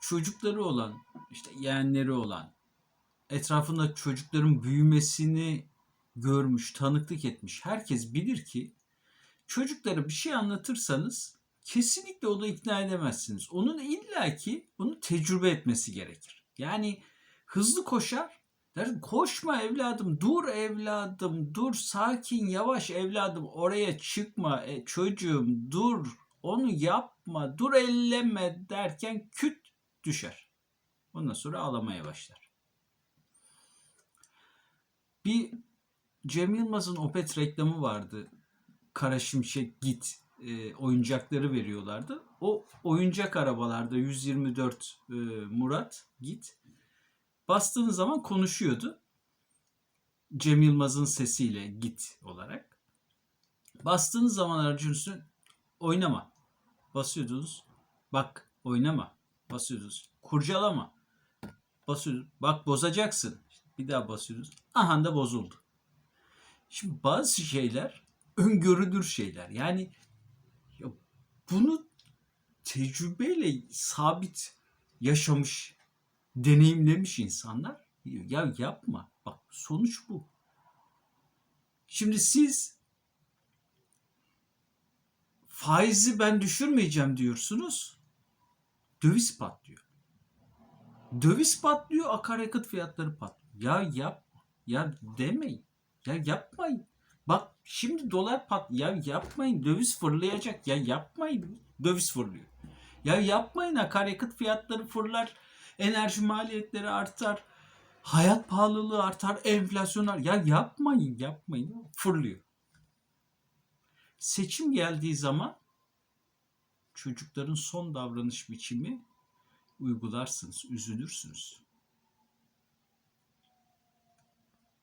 çocukları olan, işte yeğenleri olan, etrafında çocukların büyümesini görmüş, tanıklık etmiş herkes bilir ki çocuklara bir şey anlatırsanız kesinlikle onu ikna edemezsiniz. Onun illaki bunu tecrübe etmesi gerekir. Yani hızlı koşar. Der, koşma evladım, dur evladım, dur sakin, yavaş evladım, oraya çıkma e, çocuğum, dur, onu yapma, dur elleme derken küt düşer. Ondan sonra ağlamaya başlar. Bir Cem Yılmaz'ın Opet reklamı vardı. Kara Şimşek Git e, oyuncakları veriyorlardı. O oyuncak arabalarda 124 e, Murat Git bastığınız zaman konuşuyordu. Cem Yılmaz'ın sesiyle Git olarak. Bastığınız zaman aracın oynama. Basıyordunuz. Bak oynama. Basıyordunuz. Kurcalama. Basıyordunuz. Bak bozacaksın. Bir daha basıyorsunuz. Aha da bozuldu. Şimdi bazı şeyler öngörülür şeyler. Yani ya bunu tecrübeyle sabit yaşamış, deneyimlemiş insanlar diyor, ya yapma. Bak sonuç bu. Şimdi siz faizi ben düşürmeyeceğim diyorsunuz. Döviz patlıyor. Döviz patlıyor, akaryakıt fiyatları patlıyor. Ya yapma. Ya demeyin. Ya yapmayın. Bak şimdi dolar pat ya yapmayın döviz fırlayacak ya yapmayın döviz fırlıyor. Ya yapmayın akaryakıt fiyatları fırlar, enerji maliyetleri artar, hayat pahalılığı artar, enflasyonlar ya yapmayın yapmayın fırlıyor. Seçim geldiği zaman çocukların son davranış biçimi uygularsınız, üzülürsünüz.